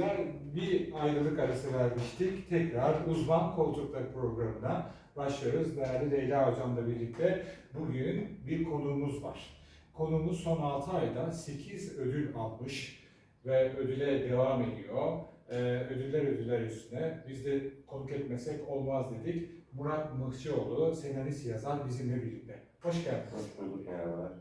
Dolayısıyla bir ayrılık arası vermiştik. Tekrar uzman koltukları programına başlıyoruz. Değerli Leyla Hocam'la birlikte bugün bir konuğumuz var. Konuğumuz son 6 ayda 8 ödül almış ve ödüle devam ediyor. Ee, ödüller ödüller üstüne. Biz de konuk etmesek olmaz dedik. Murat Mıhçıoğlu, senarist yazar bizimle birlikte. Hoş geldiniz. Hoş bulduk merhabalar.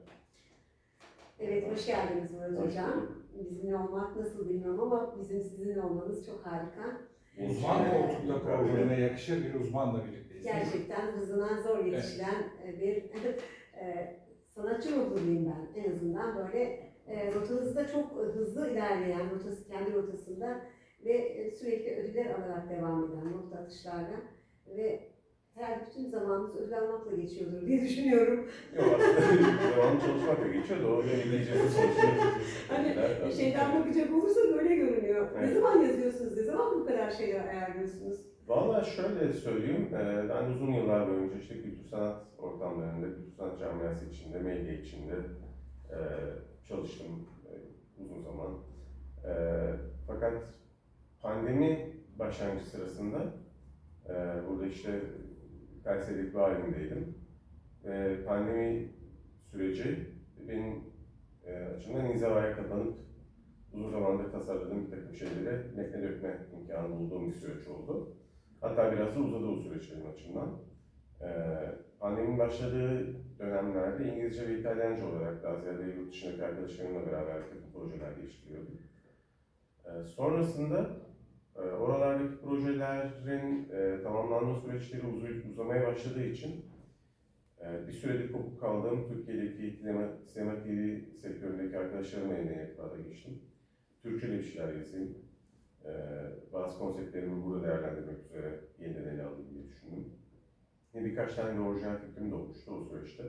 Evet, hoş geldiniz Murat Hocam. bulduk. Bizimle olmak nasıl bilmiyorum ama bizim sizinle olmanız çok harika. Uzman Evet. koltukta programına yakışır bir uzmanla birlikteyiz. Gerçekten hızına zor yetişilen e, bir e, sanatçı ruhlu diyeyim ben. En azından böyle e, rotanızda çok hızlı ilerleyen, rotası, kendi rotasında ve sürekli ödüller alarak devam eden nokta atışlarla ve herhalde bütün zamanınız ödül almakla geçiyordur diye düşünüyorum. Yok aslında devamlı çalışmakla geçiyor da o benim çalışıyor. Hani şeyden bakacak olursa böyle görünüyor. Ne Evet. zaman yazıyorsunuz? Ne zaman bu kadar şeyler ayarlıyorsunuz? Valla şöyle söyleyeyim, e, ben uzun yıllar boyunca işte kültür sanat ortamlarında, kültür sanat camiası içinde, medya içinde e, çalıştım e, uzun zaman. Fakat pandemi başlangıcı sırasında burada işte Kayseri'deki bir halimdeydim. Ve pandemi süreci benim e, açımdan inzivaya kapanıp uzun zamandır tasarladığım bir takım şeyleri metne dökme imkanı bulduğum bir süreç oldu. Hatta biraz da uzadı o süreç benim açımdan. Ee, pandeminin başladığı dönemlerde İngilizce ve İtalyanca olarak daha ziyade yurt dışındaki arkadaşlarımla beraber takım projeler geliştiriyordum. Ee, sonrasında e, oralardaki projelerin e, tamamlanma süreçleri uzay- uzamaya başladığı için e, bir süredir kopuk kaldığım Türkiye'deki sinema, TV sektöründeki arkadaşlarımla yine irtibata geçtim. Türkçe bir şeyler yazayım. Ee, bazı konseptlerimi burada değerlendirmek üzere yeniden ele alayım diye düşündüm. Birkaç tane de orijinal fikrim de olmuştu o süreçte.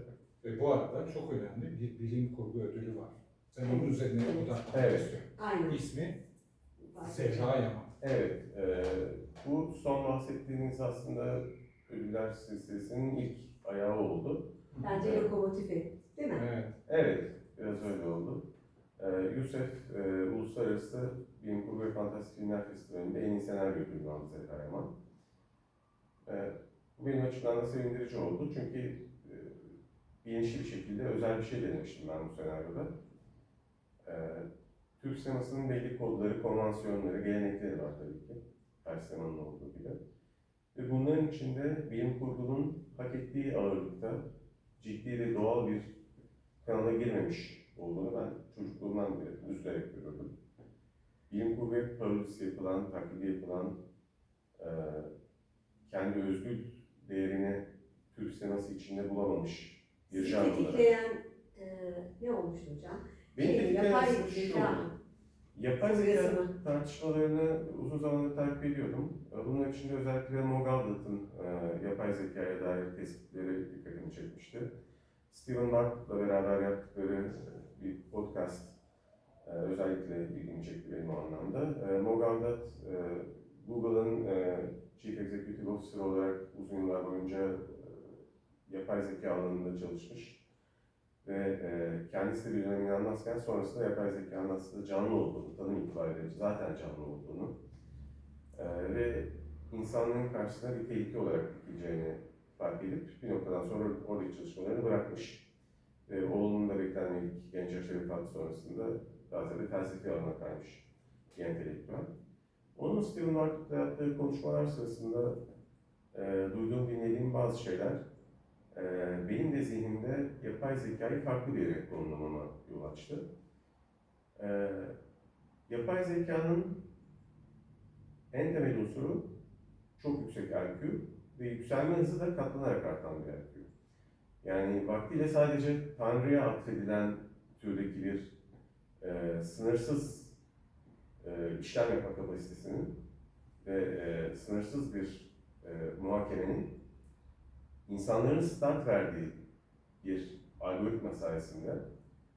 Ve bu arada çok önemli bir bilim kurgu ödülü var. Ben onun üzerine odaklanmak Evet. istiyorum. Aynen. İsmi Sevra Yaman. Evet, e, bu son bahsettiğiniz aslında ödüller silsilesinin ilk ayağı oldu. Bence lokomotifi. Değil mi? Evet. Evet, biraz öyle oldu. Ee, Yusef e, Uluslararası Bilim Kurgu ve Fantastik Filmler Festivali'nde en iyi senaryo ödülünü aldı Zehra Yaman. Ee, bu benim açımdan da sevindirici oldu çünkü e, bilinçli bir şekilde özel bir şey denemiştim ben bu senaryoda. Ee, Türk sinemasının belli kodları, konvansiyonları, gelenekleri var tabii ki. Her sinemanın olduğu gibi. Ve bunların içinde bilim kurgunun hak ettiği ağırlıkta ciddi ve doğal bir kanala girmemiş olduğunu ben çocukluğumdan beri üzülerek görürdüm. Bilim kurgu hep parodisi yapılan, taklidi yapılan, e, kendi özgül değerini Türk sineması içinde bulamamış bir Sizi olarak. tetikleyen e, ne olmuştu hocam? Beni Şey, tetikleyen yapay aslında şu zeka oldu. Yapay zeka tartışmalarını uzun zamandır takip ediyordum. Bunun içinde özellikle Mogaldat'ın e, yapay zekaya dair tespitleri dikkatimi çekmişti. Steven Mark'la beraber yaptıkları bir podcast e, özellikle ilgimi çekti benim o anlamda. E, Mogaldat, e, Google'ın e, Chief Executive Officer olarak uzun yıllar boyunca e, yapay zeka alanında çalışmış ve e, kendisi de bir dönem inanmazken sonrasında yapay zekanın aslında canlı olduğunu, tanım itibariyle zaten canlı olduğunu e, ve insanlığın karşısına bir tehlike olarak dikileceğini fark edip bir noktadan sonra oradaki çalışmalarını bırakmış. Ve oğlunun da beklenmedik genç yaşta vefatı sonrasında daha ziyade felsefi alana kaymış bir entelektüel. Onun Stephen Market'la yaptığı konuşmalar sırasında e, duyduğum, dinlediğim bazı şeyler e, benim de zihnimde yapay zekayı farklı bir yere konumlamama yol açtı. E, yapay zekanın en temel unsuru çok yüksek IQ ve yükselme hızı da katlanarak artan bir IQ. Yani vaktiyle sadece Tanrı'ya atfedilen türdeki bir e, sınırsız e, işlem yapma kapasitesinin ve e, sınırsız bir e, muhakemenin insanların start verdiği bir algoritma sayesinde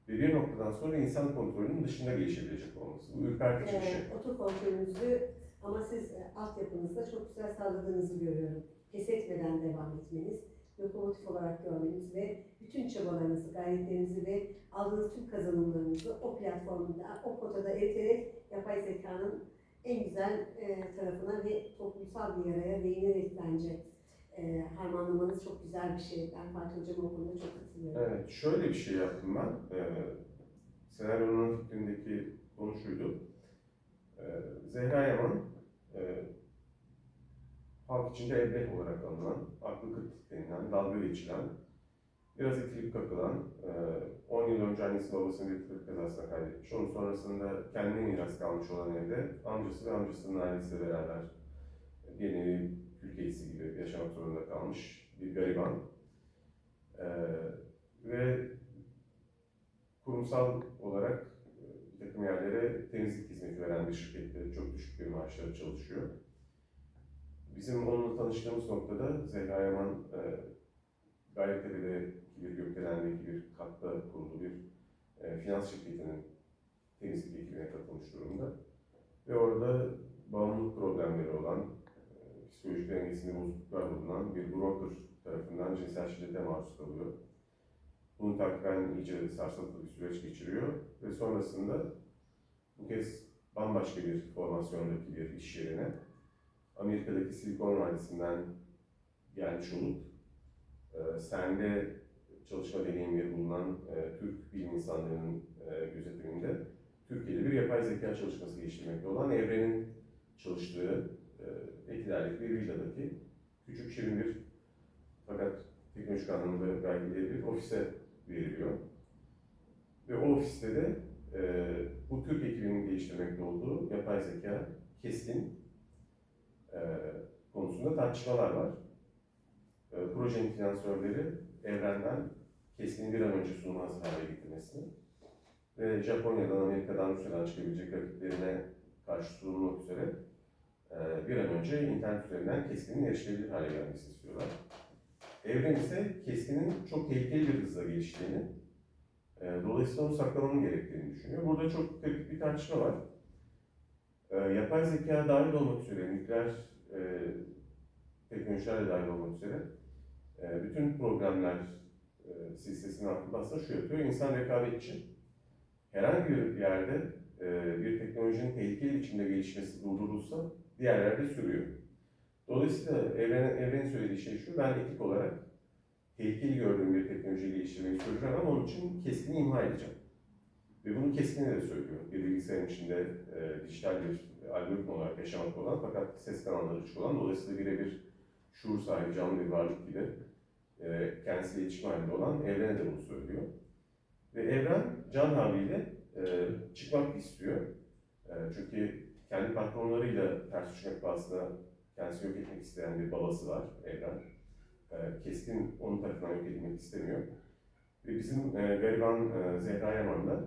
ve bir noktadan sonra insan kontrolünün dışında gelişebilecek olması. Bu ürpertici bir şey. Otokontrolünüzü ama siz e, altyapınızda çok güzel sağladığınızı görüyorum. Pes etmeden devam etmeniz, lokomotif olarak görmeniz ve bütün çabalarınızı, gayretlerinizi ve aldığınız tüm kazanımlarınızı o platformda, o potada eriterek yapay zekanın en güzel e, tarafına ve toplumsal bir yaraya değinerek bence e, harmanlamanız çok güzel bir şey. Ben Fatih Hocam o konuda çok katılıyorum. Evet, şöyle bir şey yaptım ben. Ee, senaryonun fikrindeki konu şuydu. Ee, Zehra Yaman, e, halk içinde ebleh olarak anılan, aklı kıt denilen, dalga geçilen, biraz itilip kakılan, e, 10 yıl önce annesi babasını bir trafik kazasına kaybetmiş. Onun sonrasında kendine miras kalmış olan evde amcası ve amcasının ailesiyle beraber bir nevi Türkiye'si gibi yaşamak zorunda kalmış bir gariban. Ee, ve kurumsal olarak e, bir takım yerlere temizlik hizmeti veren bir şirkette çok düşük bir maaşlara çalışıyor. Bizim onunla tanıştığımız noktada Zehra Yaman e, Gayrettepe'deki bir gökdelendeki bir katta kurulu bir e, finans şirketinin temizlik ekibine katılmış durumda. Ve orada bağımlılık problemleri olan, e, psikolojik dengesinde bozukluklar bulunan bir broker tarafından cinsel şiddete maruz kalıyor. Bunu takiben iyice sarsıntılı bir süreç geçiriyor ve sonrasında bu kez bambaşka bir formasyondaki bir iş yerine Amerika'daki Silikon Vadisi'nden gelmiş olup e, sende çalışma deneyimleri bulunan e, Türk bilim insanlarının e, gözetiminde Türkiye'de bir yapay zeka çalışması geliştirmekte olan Evren'in çalıştığı e, Etiler'deki bir villadaki küçük şirin bir fakat teknolojik anlamda de bir ofise veriliyor. Ve o ofiste de e, bu Türk ekibinin geliştirmekte olduğu yapay zeka keskin e, konusunda tartışmalar var. E, projenin finansörleri evrenden keskin bir an önce sunuma hazır hale getirmesini ve Japonya'dan, Amerika'dan, Rusya'dan çıkabilecek rakiplerine karşı sunulmak üzere bir an önce internet üzerinden keskinin erişilebilir hale gelmesini istiyorlar. Evren ise keskinin çok tehlikeli bir hızla geliştiğini, e, dolayısıyla onu saklamanın gerektiğini düşünüyor. Burada çok kritik bir tartışma var. E, yapay zeka dahil olmak üzere, nükleer e, teknolojiler dahil olmak üzere bütün programlar silsilesinin altında aslında şu yapıyor. İnsan rekabetçi. Herhangi bir yerde bir teknolojinin tehlikeli biçimde gelişmesi durdurulsa diğer yerde sürüyor. Dolayısıyla evren, evrenin söylediği şey şu, ben etik olarak tehlikeli gördüğüm bir teknoloji geliştirmeyi sürdüremem ama onun için keskini imha edeceğim. Ve bunu keskine de söylüyor. Bir bilgisayarın içinde e, dijital bir algoritma olarak yaşamak olan fakat ses kanalları açık olan, dolayısıyla birebir şuur sahibi canlı bir varlık gibi e, kendisiyle iletişim halinde olan evrene de bunu söylüyor. Ve evren can havliyle e, çıkmak istiyor. E, çünkü kendi patronlarıyla ters düşmek pahasına kendisini yok etmek isteyen bir babası var Evren. E, keskin onun tarafından yok edilmek istemiyor. Ve bizim e, gariban e, Zehra Yaman da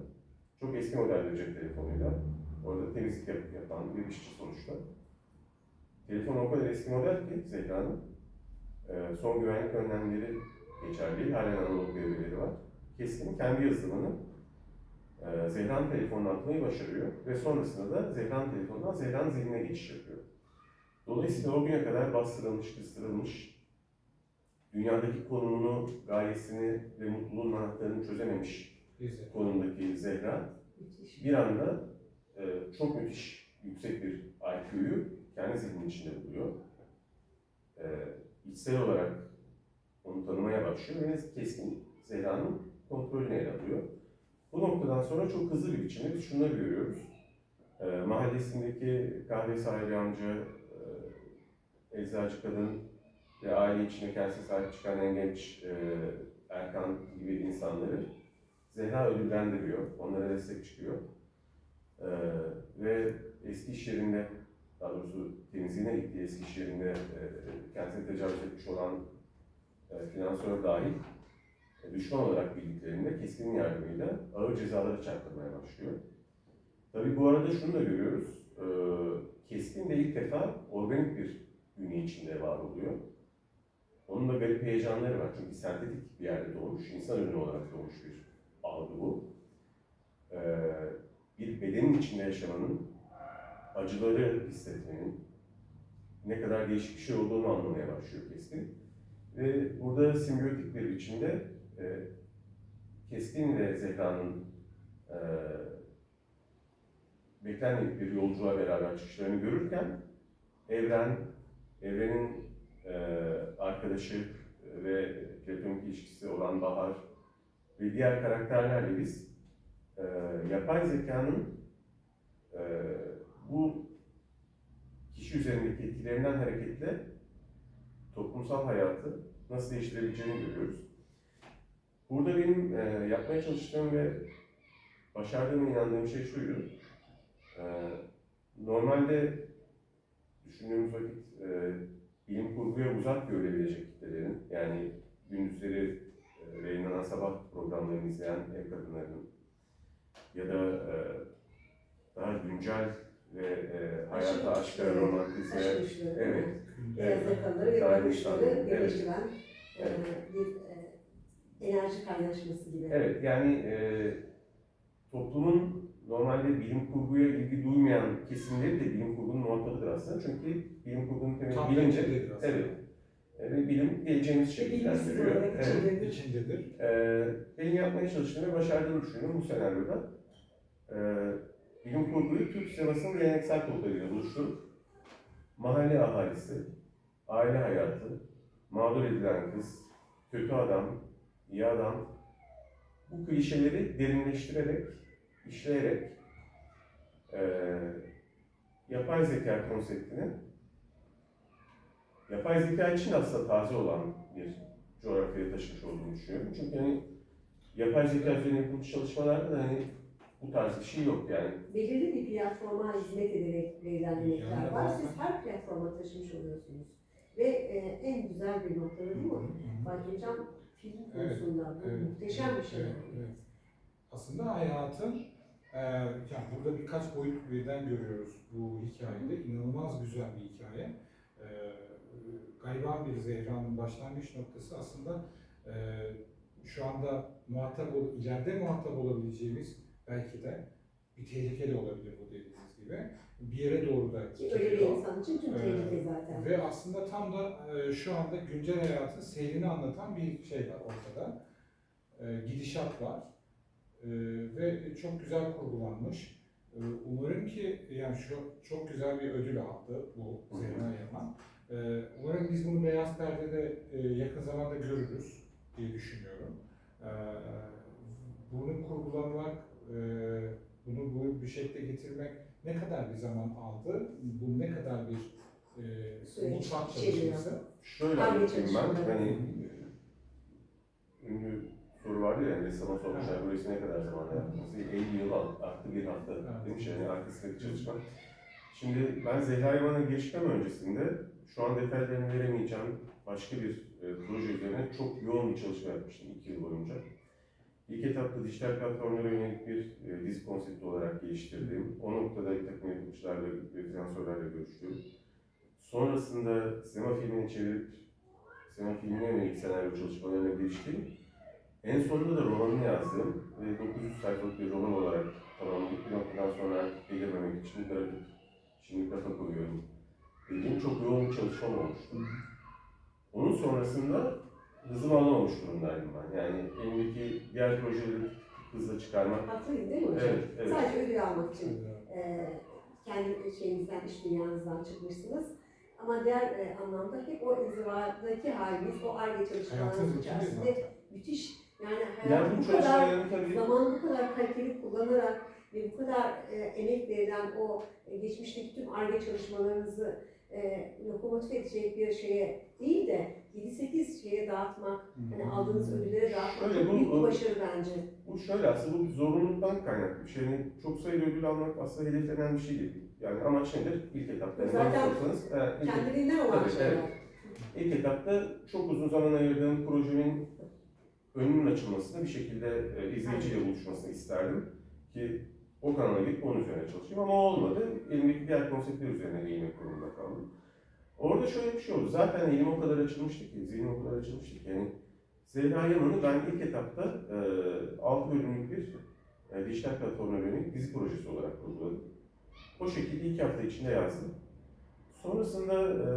çok eski model bir cep telefonuyla orada temizlik yap, yapan bir işçi sonuçta. Telefon o kadar eski model ki Zehra'nın e, son güvenlik önlemleri geçerli halen analog devreleri var. Keskin kendi yazılımını e, Zehra'nın telefonuna atmayı başarıyor ve sonrasında da Zehra'nın telefonundan Zehra'nın zihnine geçiş yapıyor. Dolayısıyla o güne kadar bastırılmış, kıstırılmış, dünyadaki konumunu, gayesini ve mutluluğun anahtarını çözememiş Bizi. konumdaki Zehra Müthiş. bir anda e, çok müthiş, yüksek bir IQ'yu kendi zihninin içinde buluyor. E, içsel olarak onu tanımaya başlıyor ve keskin Zehra'nın kontrolünü ele alıyor. Bu noktadan sonra çok hızlı bir biçimde biz şunları görüyoruz. E, mahallesindeki kahve sahibi amca, e, eczacı kadın ve aile içinde kendisine sahip çıkan en genç e, Erkan gibi insanları Zehra ödüllendiriyor, onlara destek çıkıyor. E, ve eski iş yerinde, daha doğrusu temizliğine gittiği eski iş yerinde e, kendisine tecavüz etmiş olan e, finansör dahil düşman olarak bildiklerinde keskinin yardımıyla ağır cezaları çarptırmaya başlıyor. Tabii bu arada şunu da görüyoruz. E, keskin de ilk defa organik bir bünye içinde var oluyor. Onun da garip heyecanları var. Çünkü sentetik bir yerde doğmuş, insan ürünü olarak doğmuş bir algı bu. E, bir bedenin içinde yaşamanın, acıları hissetmenin ne kadar değişik bir şey olduğunu anlamaya başlıyor keskin. Ve burada simbiyotik bir biçimde e, Keskin ve Zehra'nın e, beklenmedik bir yolculuğa beraber çıkışlarını görürken evren, evrenin e, arkadaşı ve platonik ilişkisi olan Bahar ve diğer karakterlerle biz e, yapay zekanın e, bu kişi üzerindeki etkilerinden hareketle toplumsal hayatı nasıl değiştirebileceğini görüyoruz. Burada benim e, yapmaya çalıştığım ve başardığıma inandığım şey şuydu. E, normalde düşündüğümüz vakit e, bilim kurguya uzak görülebilecek kitlelerin, yani gündüzleri e, yayınlanan sabah programlarını izleyen ev kadınlarının ya da e, daha güncel ve e, hayata Aşk aşka, Aşk ilişkileri. evet, Beyaz yakaları ve bakışları insanları, evet. birleştiren e, Evet. Enerji kaynaşması gibi. Evet, yani e, toplumun normalde bilim kurguya ilgi duymayan kesimleri de bilim kurgunun muhatabıdır aslında. Çünkü bilim kurgunun temeli Tam bilince, evet, E, ve bilim geleceğimiz şekillendiriyor. olarak Evet. içindedir. İçindedir. E, benim yapmaya çalıştığım ve başardığımı düşünüyorum bu senaryoda. E, bilim kurguyu Türk sinemasının geleneksel kodlarıyla buluşturup mahalle ahalisi, aile hayatı, mağdur edilen kız, kötü adam, iyi adam, bu klişeleri derinleştirerek, işleyerek eee, yapay zeka konseptini yapay zeka için aslında taze olan bir coğrafyaya taşımış olduğunu düşünüyorum. Çünkü hani yapay zeka üzerine yapılmış çalışmalarda da hani bu tarz bir şey yok yani. Belirli bir platforma hizmet ederek verilen emekler var. Siz her platforma taşımış oluyorsunuz. Ve e, en güzel bir noktada mi? Fatih Hocam film Evet, konusunda evet, muhteşem bir şey. Evet, evet. Aslında hayatın, e, yani burada birkaç boyut birden görüyoruz bu hikayede. İnanılmaz güzel bir hikaye. E, gariban bir Zehra'nın başlangıç noktası aslında e, şu anda muhatap ol, ileride muhatap olabileceğimiz belki de bir tehlike de olabilir bu dediğiniz gibi. Bir yere doğru da Ki öyle bir gidiyor. insan için tüm Ee, tehlike zaten. Ve aslında tam da e, şu anda güncel hayatın seyrini anlatan bir şey var ortada. E, gidişat var. E, ve çok güzel kurgulanmış. Umarım ki yani şu çok güzel bir ödül aldı bu Zehra Yaman. Umarım biz bunu Beyaz Perde'de yakın zamanda görürüz diye düşünüyorum. Bunu kurgulamak, bunu bu bir şekilde getirmek ne kadar bir zaman aldı? Bu ne kadar bir e, mutfak çalışması? Şöyle anlatayım ben, hani ünlü soru vardı ya, yani ressama sormuşlar, bu resmi ne kadar zamanda yaptınız? 50 yıl artı bir hafta. Demiş yani arkasındaki çalışma. Şimdi ben Zehra Yaman'a geçmem öncesinde? Şu an detaylarını veremeyeceğim. Başka bir e, proje üzerine çok yoğun bir çalışma yapmıştım iki yıl boyunca. İlk etapta dijital platformlara yönelik bir e, dizi konsepti olarak geliştirdiğim, o noktada bir takım yapımcılarla ve finansörlerle görüştüğüm, sonrasında sinema filmini çevirip sinema filmine yönelik senaryo çalışmalarına giriştiğim, en sonunda da romanını yazdığım ve 900 sayfalık bir roman olarak tamamlayıp bir noktadan sonra delirmemek için bırakıp şimdi kafa koyuyorum dediğim çok yoğun bir çalışmam olmuştu. Onun sonrasında hızımı alamamış durumdaydım ben. Yani elimdeki diğer projeleri hızla çıkarmak. Haklıyım değil mi hocam? Evet, evet. Sadece ödül almak için e, kendi şeyinizden, iş dünyanızdan çıkmışsınız. Ama diğer e, anlamda hep o inzivadaki haliniz, o aile çalışmalarınız içerisinde müthiş. Yani Yani hayatı bu bu kadar tabii zamanı bu kadar kaliteli kullanarak ve bu kadar e, emek verilen o e, geçmişteki tüm ARGE çalışmalarınızı e, lokomotif edecek bir şeye değil de 7-8 şeye dağıtmak, hani aldığınız ödüllere dağıtmak Şöyle çok büyük bir başarı bence. Bu şöyle aslında bu bir zorunluluktan kaynaklı bir şey. Yani çok sayıda ödül almak aslında hedeflenen bir şey değil. Yani amaç nedir? İlk etapta. Yani Zaten sorsanız, e, ilk, Kendiliğinden olan Tabii, şeyler. evet. ilk etapta çok uzun zaman ayırdığım projemin önünün açılmasını bir şekilde e, izleyiciyle buluşmasını isterdim. Ki o kanala gidip onun üzerine çalışayım ama olmadı. Elimdeki diğer konseptler üzerine eğilmek durumunda kaldım. Orada şöyle bir şey oldu. Zaten elim o kadar açılmıştı ki, zihnim o kadar açılmıştı ki. Yani Zehra Yaman'ı ben ilk etapta e, 6 bölümlük bir e, dijital platformuna yönelik dizi projesi olarak kurguladım. O şekilde iki hafta içinde yazdım. Sonrasında e,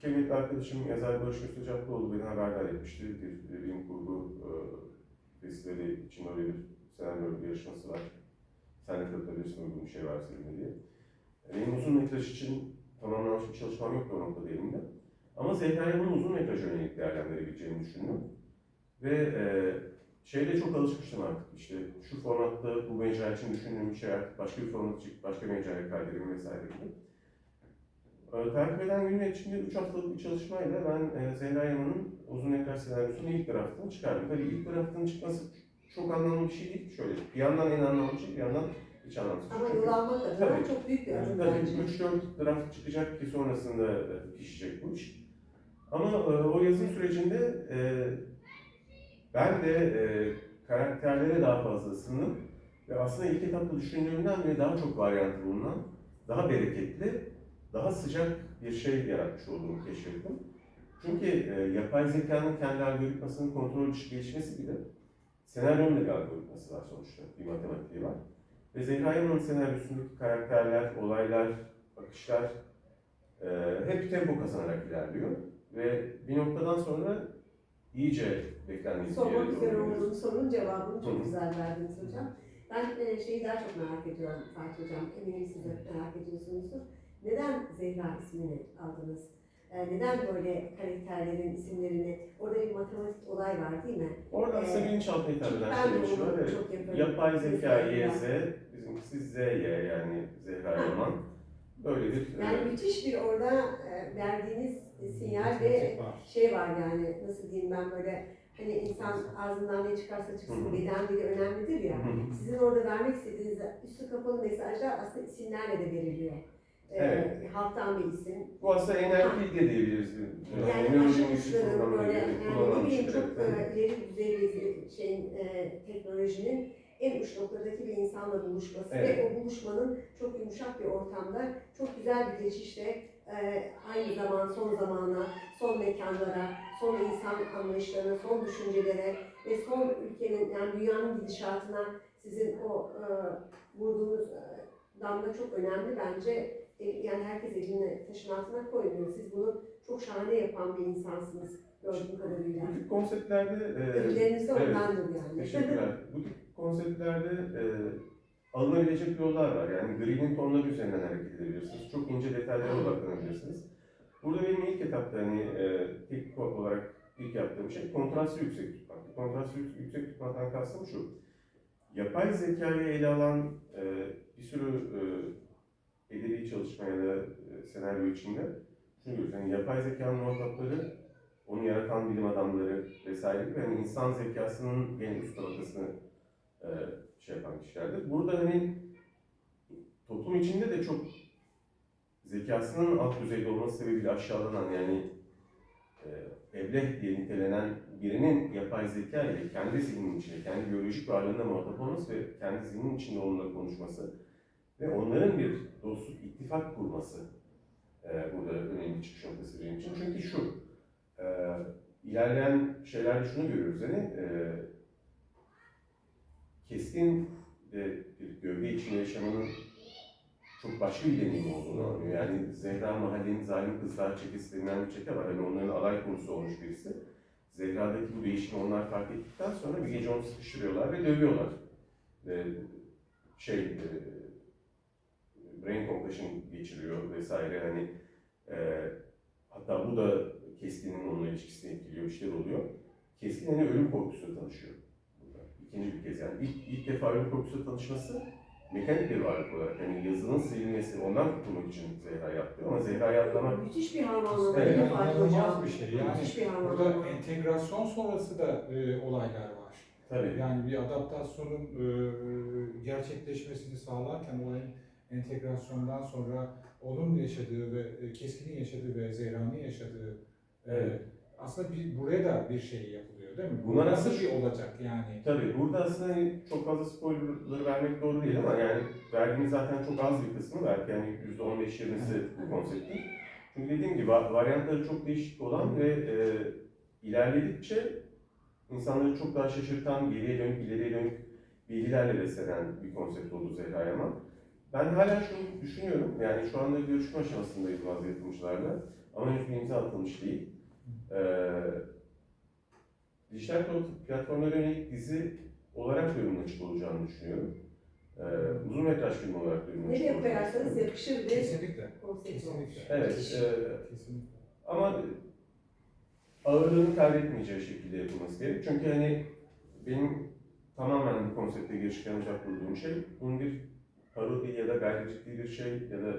kıymetli arkadaşım yazar Barış Müstecaplıoğlu beni haberdar etmişti. Bir, bir bilim kurgu e, festivali için öyle bir senaryo yarışması var. sen de katılabilirsin uygun bir şey varsa elimde diye. Benim uzun metraj için tamamlanmış bir çalışmam yoktu o noktada elimde. Ama Zehra'ya bunu uzun metraj yönelik değerlendirebileceğimi düşündüm. Ve e, şeyde çok alışmıştım artık işte şu formatta bu mecra için düşündüğüm bir şey artık başka bir format çıkıp başka mecraya kaydedeyim vesaire gibi. E, takip eden günler içinde 3 haftalık bir çalışmayla ben e, Zehra Yaman'ın uzun metraj senaryosunun ilk draftını çıkardım. Tabii ilk draftının çıkması çok anlamlı bir şey değil. Şöyle bir yandan en anlamlı şey bir yandan hiç anlamsız. Ama yol almak adına Tabii. çok büyük bir adım Tabii bence. 3-4 draft çıkacak ki sonrasında e, pişecek bu iş. Ama e, o yazım sürecinde e, ben de karakterlere daha fazla ısındım. Ve aslında ilk etapta düşündüğümden bile daha çok varyantı bulunan, daha bereketli, daha sıcak bir şey yaratmış olduğumu keşfettim. Çünkü yapay zekanın kendi algoritmasının kontrol dışı geçmesi bile senaryonun da bir algoritması var sonuçta, bir matematiği var. Ve Zehra Yaman'ın senaryosundaki karakterler, olaylar, bakışlar e, hep tempo kazanarak ilerliyor. Ve bir noktadan sonra iyice beklendiği bir Sormak yere üzere doğru olduğum sorunun cevabını çok hı. güzel verdiniz hocam. Ben e, şeyi daha çok merak ediyorum Fatih Hocam. Eminim siz de merak ediyorsunuzdur. Neden Zehra ismini aldınız? E, neden böyle karakterlerin isimlerini, orada bir matematik olay var değil mi? Orada aslında Ee, bilinçaltına hitap eden Ben de şey Evet. yaparım. Yapay zeka. YZ, bizimkisi ZY yani Zehra Yaman. Böyle bir Yani e, müthiş bir orada e, verdiğiniz sinyal ve var. şey var yani nasıl diyeyim ben böyle hani insan ağzından ne çıkarsa çıksın beden dili önemlidir ya. Sizin orada vermek istediğiniz üstü kapalı mesajlar aslında isimlerle de veriliyor. Ee, Evet. halktan bir isim. bu aslında NLP de diyebiliriz. Yani aşırı Linguistic uçların Programming böyle yani ne bileyim şey. çok e, ileri düzey bir şeyin e, teknolojinin en uç noktadaki bir insanla buluşması Evet. ve o buluşmanın çok yumuşak bir ortamda çok güzel bir geçişle e, aynı zaman son zamana, son mekanlara, son insan anlayışlarına, son düşüncelere ve son ülkenin yani dünyanın gidişatına sizin o e, vurduğunuz e, damla çok önemli bence. E, yani herkes elini taşın altına koymuyor. Siz bunu çok şahane yapan bir insansınız gördüğüm kadarıyla. Bu tip konseptlerde e, Ödülleriniz de evet. ondandır yani. Teşekkürler. Bu tip konseptlerde e, alınabilecek yollar var. Yani gri'nin tonları üzerinden hareket edebilirsiniz. Çok ince detaylara odaklanabilirsiniz. Burada benim ilk etapta hani e, teknik olarak ilk yaptığım şey kontrastı yüksek tutmak. Kontrastı yük- yüksek tutmaktan kastım şu. Yapay zekayı ele alan e, bir sürü e, edebi çalışma ya da e, senaryo içinde şunu görüyoruz. Yani yapay zekanın muhatapları onu yaratan bilim adamları vesaire gibi yani insan zekasının en üst tabakasını e, şey yapan kişilerdir. Burada hani toplum içinde de çok zekasının alt düzeyde olması sebebiyle aşağılanan yani e, ebleh diye nitelenen birinin yapay zeka ile kendi zihninin içinde, kendi biyolojik varlığında muhatap olması ve kendi zihninin içinde onunla konuşması ve onların bir dostluk, ittifak kurması e, burada önemli çıkış noktası benim için. Çünkü şu, e, ilerleyen şeylerde şunu görüyoruz hani e, keskin de bir gövde içinde yaşamanın çok başka bir deneyim olduğunu anlıyor. Yani Zehra Mahallenin Zalim Kızlar Çetesi denilen bir çete var. Hani onların alay konusu olmuş birisi. Zehra'daki bu değişimi onlar fark ettikten sonra bir gece onu sıkıştırıyorlar ve dövüyorlar. Ve şey, e, brain concussion geçiriyor vesaire hani e, hatta bu da Keskin'in onunla ilişkisini etkiliyor, işler oluyor. Keskin hani ölüm korkusuyla tanışıyor. Burada. İkinci bir kez yani. İlk, ilk defa ölüm korkusuyla tanışması mekanik bir varlık olarak hani yazının silinmesi ondan kurtulmak için Zehra'yı atlıyor ama Zehra'yı atlamak Müthiş bir harmanlama Evet, Fatih inanılmaz Hocam? bir şey. Yani Müthiş bir Burada harmanlama. entegrasyon sonrası da e, olaylar var. tabii Yani bir adaptasyonun e, gerçekleşmesini sağlarken olayın entegrasyondan sonra onun yaşadığı ve e, Keskin'in yaşadığı ve Zehra'nın yaşadığı e, Evet. aslında bir, buraya da bir şey yapılıyor değil mi? Bu Bunlar nasıl bir olacak yani? Tabii burada aslında hani çok fazla spoiler vermek doğru değil ama yani verdiğimiz zaten çok az bir kısmı belki yani %15-20'si bu konseptin. Çünkü dediğim gibi va- varyantları çok değişik olan ve e, ilerledikçe insanları çok daha şaşırtan, geriye dönük, ileriye dönük bilgilerle beslenen bir konsept oldu Zehra Yaman. Ben hala şunu düşünüyorum, yani şu anda görüşme aşamasındayız bazı yapımcılarla ama henüz bir imza atılmış değil. Ee, dijital plat- platformlara yönelik dizi olarak da açık olacağını düşünüyorum. e, uzun metraj film olarak duyurmak Nereye istiyorum. koyarsanız yakışır bir Kesinlikle. konsept olmuş. Kesinlikle. Evet, e, Kesinlikle. Ama ağırlığını kaybetmeyeceği şekilde yapılması gerek. Çünkü hani benim tamamen bu konsepte girişken uzak durduğum şey, bunun bir parodi ya da gayri ciddi bir şey ya da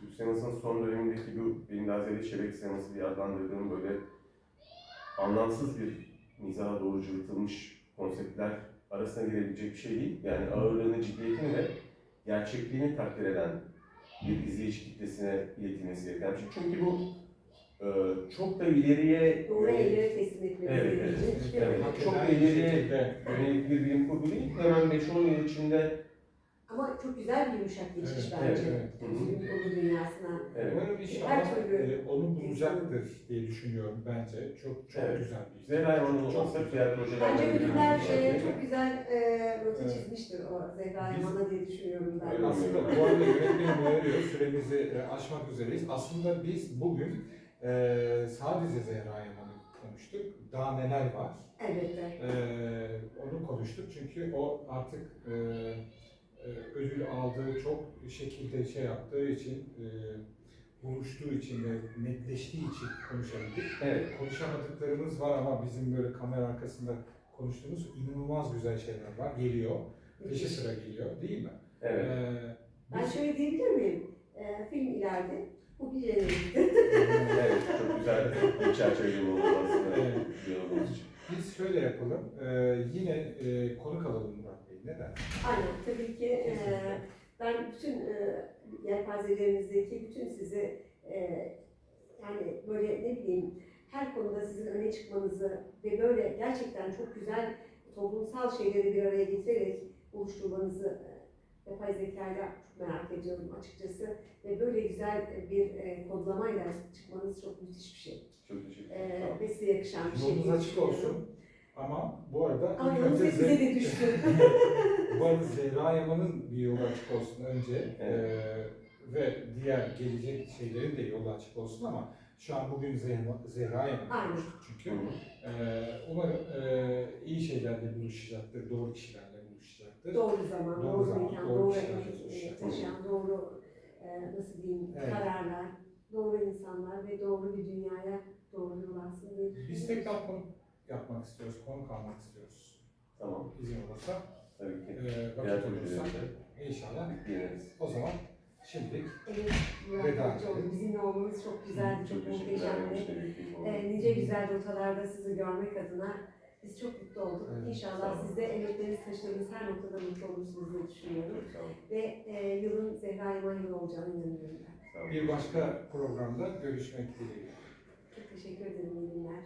Türk sinemasının son dönemindeki bu benim de Azeri şebek sineması diye adlandırdığım böyle anlamsız bir mizaha doğru cıvıtılmış konseptler arasına girebilecek bir şey değil. Yani ağırlığını, ciddiyetini ve gerçekliğini takdir eden bir izleyici kitlesine iletilmesi gereken bir şey. Çünkü bu e, çok da ileriye Doğru ellere teslim etmemiz Evet, evet, evet. Çok da ileriye yönelik bir bilim kurgu değil. Hemen 5-10 yıl içinde Ama çok güzel bir yumuşak geçiş Evet, bence. evet, evet. Hı hı. Bilim kurgu dünyasına. evet, Umarım Her türlü e, onu bulacaktır diye düşünüyorum bence. Çok çok Evet. güzel bir Zehra Yaman Çok olmazsa güzel. diğer projeler Bence ödüller e, çok güzel e, rota Evet. çizmiştir o Zehra Biz- Yaman'a diye düşünüyorum ben. Öyle? Aslında bu arada yönetmenim uyarıyor, süremizi e, aşmak üzereyiz. Aslında biz bugün e, sadece Zehra Yaman'ı konuştuk. Daha neler var? Elbette. E, onu konuştuk çünkü o artık e, ödül aldığı çok şekilde şey yaptığı için, e, buluştuğu için ve netleştiği için konuşabildik. Evet, Konuşamadıklarımız var ama bizim böyle kamera arkasında konuştuğumuz inanılmaz güzel şeyler var. Geliyor. Peşi sıra geliyor değil mi? evet. Ee, Ben biz- şöyle diyebilir miyim? E, film ileride, bu bir evet, çok güzel bir çerçeveleme oldu aslında. Evet. Biz şöyle yapalım. Ee, yine e, konuk alalım Murat. Neden? Aynen, tabii ki e, ben bütün e, yelpazelerinizdeki bütün sizi e, yani böyle ne bileyim her konuda sizin öne çıkmanızı ve böyle gerçekten çok güzel toplumsal şeyleri bir araya getirerek oluşturmanızı e, yapay zekayla çok merak ediyorum açıkçası ve böyle güzel bir e, kodlamayla çıkmanız çok müthiş bir şey. Çok teşekkür E, ederim. ve size yakışan bir şey. Yolunuz açık olsun. Ama bu arada Ama ilk önce bize Ze- de düştü. bu arada Zehra Yaman'ın bir yolu açık olsun önce Evet. Ee, ve diğer gelecek şeylerin de yolu açık olsun ama şu an bugün Zehra, Zehra Yaman'ı Aynen. konuştuk çünkü. Hı hı. Ee, umarım e, iyi şeylerle buluşacaktır, doğru kişilerle buluşacaktır. Doğru zaman, Doğru doğru, zaman, mekan, doğru doğru, kişiler emek çalışacak. e, taşıyan, doğru e, nasıl diyeyim Evet. kararlar, doğru insanlar ve doğru bir dünyaya doğru yol alsın diye Biz tekrar konuk yapmak istiyoruz, konuk almak istiyoruz. Tamam, İzin olursa, tabii ki. e, Diğer vakit olursa projelerimize inşallah. ilgileniriz. O zaman şimdilik Evet, Veda Hocam, edelim. bizimle olmanız çok güzeldi, çok, teşekkürler. muhteşemdi. İşte bir keyif oldu. E, nice güzel rotalarda sizi görmek adına biz çok mutlu olduk. Evet, sağ İnşallah olun. siz de emekleriniz taşıdığınız her noktada mutlu olursunuz diye düşünüyorum. Çok sağ olun. Ve e, yılın Zehra Yaman yılı olacağını inanıyorum ben. Sağ olun. bir başka programda görüşmek dileğiyle. Çok teşekkür ederim. İyi günler.